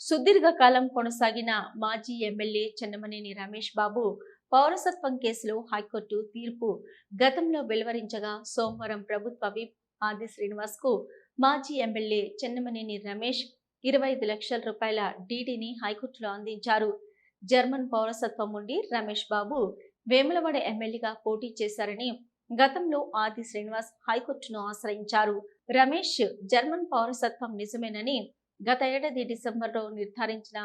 సుదీర్ఘకాలం కొనసాగిన మాజీ ఎమ్మెల్యే చెన్నమనేని రమేష్ బాబు పౌరసత్వం కేసులో హైకోర్టు తీర్పు గతంలో వెలువరించగా సోమవారం ప్రభుత్వ విప్ ఆది శ్రీనివాస్కు మాజీ ఎమ్మెల్యే చెన్నమనేని రమేష్ ఇరవై ఐదు లక్షల రూపాయల డీడీని హైకోర్టులో అందించారు. జర్మన్ పౌరసత్వం ఉండి రమేష్ బాబు వేములవాడ ఎమ్మెల్యేగా పోటీ చేశారని గతంలో ఆది శ్రీనివాస్ హైకోర్టును ఆశ్రయించారు. రమేష్ జర్మన్ పౌరసత్వం నిజమేనని గత ఏడాది డిసెంబర్లో నిర్ధారించిన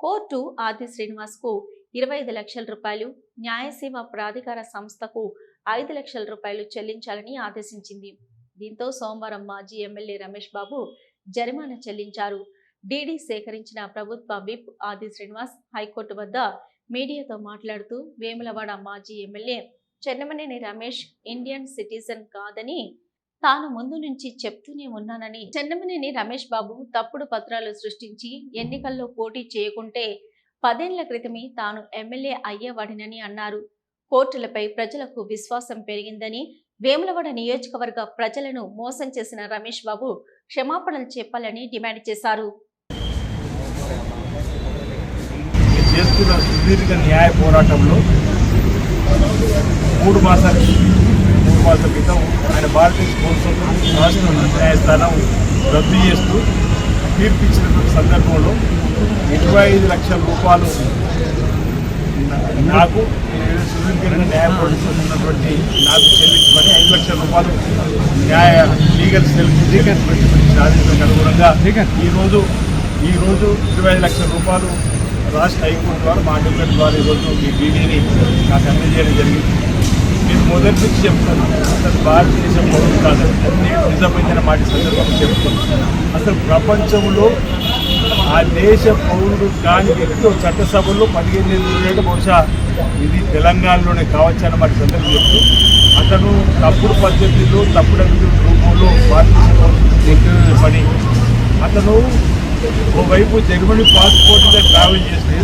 కోర్టు ఆది శ్రీనివాస్కు ఇరవై ఐదు లక్షల రూపాయలు న్యాయసేవ ప్రాధికార సంస్థకు ఐదు లక్షల రూపాయలు చెల్లించాలని ఆదేశించింది. దీంతో సోమవారం మాజీ ఎమ్మెల్యే రమేష్ బాబు జరిమానా చెల్లించారు. డీడీ సేకరించిన ప్రభుత్వ విప్ ఆది శ్రీనివాస్ హైకోర్టు వద్ద మీడియాతో మాట్లాడుతూ వేములవాడ మాజీ MLA Chennamaneni Ramesh Indian citizen కాదని తాను ముందు నుంచి చెప్తూనే ఉన్నానని చెన్నమనేని రమేష్ బాబు తప్పుడు పత్రాలు సృష్టించి ఎన్నికల్లో పోటీ చేయకుంటే పదేళ్ళ క్రితమే తాను ఎమ్మెల్యే అయ్యేవాడినని అన్నారు. కోర్టులపై ప్రజలకు విశ్వాసం పెరిగిందని వేములవాడ నియోజకవర్గ ప్రజలను మోసం చేసిన రమేష్ బాబు క్షమాపణలు చెప్పాలని డిమాండ్ చేశారు. చేస్తున్న సుదీర్ఘ న్యాయ పోరాటంలో మూడు మాసాల మూడు క్రితం ఆయన భారతదేశ స్పోర్ట్స్ రాష్ట్ర న్యాయస్థానం రద్దు చేస్తూ తీర్పు సందర్భంలో ఇరవై ఐదు లక్షల రూపాయలు నాకు నేను న్యాయ ఉన్నటువంటి నాకు చెల్లించమని ఐదు లక్షల రూపాయలు న్యాయ లీగల్ సెల్ లీగల్ ఆదేశాలకు అనుగుణంగా ఈరోజు ఈరోజు ఇరవై ఐదు లక్షల రూపాయలు రాష్ట్ర హైకోర్టు ద్వారా మా డిపార్ట్మెంట్ ద్వారా ఈరోజు ఈ డీడీని నాకు అందజేయడం జరిగింది. నేను మొదటి నుంచి చెప్తాను. అసలు భారతదేశం పౌరులు కాదు నేను నిజమైన మాట సందర్భం సందర్భంగా చెప్తున్నాను అసలు ప్రపంచంలో ఆ దేశ పౌరుడు కాని వ్యక్తి చట్టసభల్లో పదిహేను నెలలు బహుశా ఇది తెలంగాణలోనే కావచ్చు అన్న మాట సందర్భం చెప్తూ. అతను తప్పుడు పద్ధతిలో తప్పుడు అభివృద్ధి రూపంలో భారతదేశంలో పని అతను ఓవైపు జర్మనీ పాస్పోర్ట్గా ట్రావెల్ చేస్తే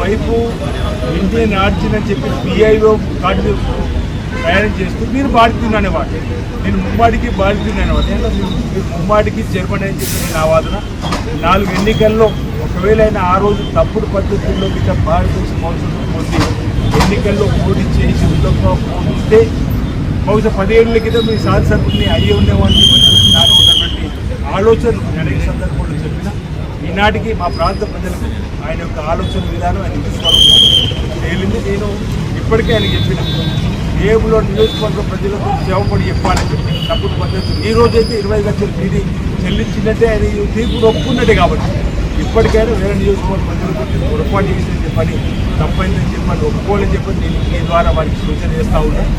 వైపు ఇండియన్ ఆర్జిన్ అని చెప్పి పిఐఓ కార్డు తయారు ప్రయాణం చేస్తూ మీరు భారతీయులు అనేవాడు నేను ముమ్మాడికి భారతీయులు అనేవాడు నేను మీరు ముమ్మాడికి జర్మనీ అని చెప్పి నేను ఆవాదన. నాలుగు ఎన్నికల్లో ఒకవేళ అయినా ఆ రోజు తప్పుడు పద్ధతుల్లో ఇక భారతదేశ పౌరుషం పొంది ఎన్నికల్లో పోటీ చేసి ఉద్యోగంగా ఉంటే బహుశా పదిహేనుల క్రితం మీ శాసనసభ్యుని అయ్యి ఉండేవాడిని నాకు ఉన్నటువంటి ఆలోచనలు. అనేక సందర్భంలో చెప్పిన ఈనాటికి మా ప్రాంత ప్రజలకు ఆయన యొక్క ఆలోచన విధానం ఆయన విశ్వాసం తేలింది. నేను ఇప్పటికే ఆయన చెప్పిన ఏబులో నియోజకవర్గ ప్రజలకు సేవపడి చెప్పాలని చెప్పి తప్పుడు పద్ధతి ఈ రోజైతే ఇరవై లక్షలు తీరి చెల్లించినట్టే ఆయన తీర్పు ఒప్పుకున్నట్టే కాబట్టి ఇప్పటికైనా వేరే నియోజకవర్గ ప్రజలకు పొరపాటు చేసిన చెప్పని తప్పైందని చెప్పని ఒప్పుకోవాలని చెప్పని నేను మీ ద్వారా వారికి సూచన చేస్తూ ఉన్నాను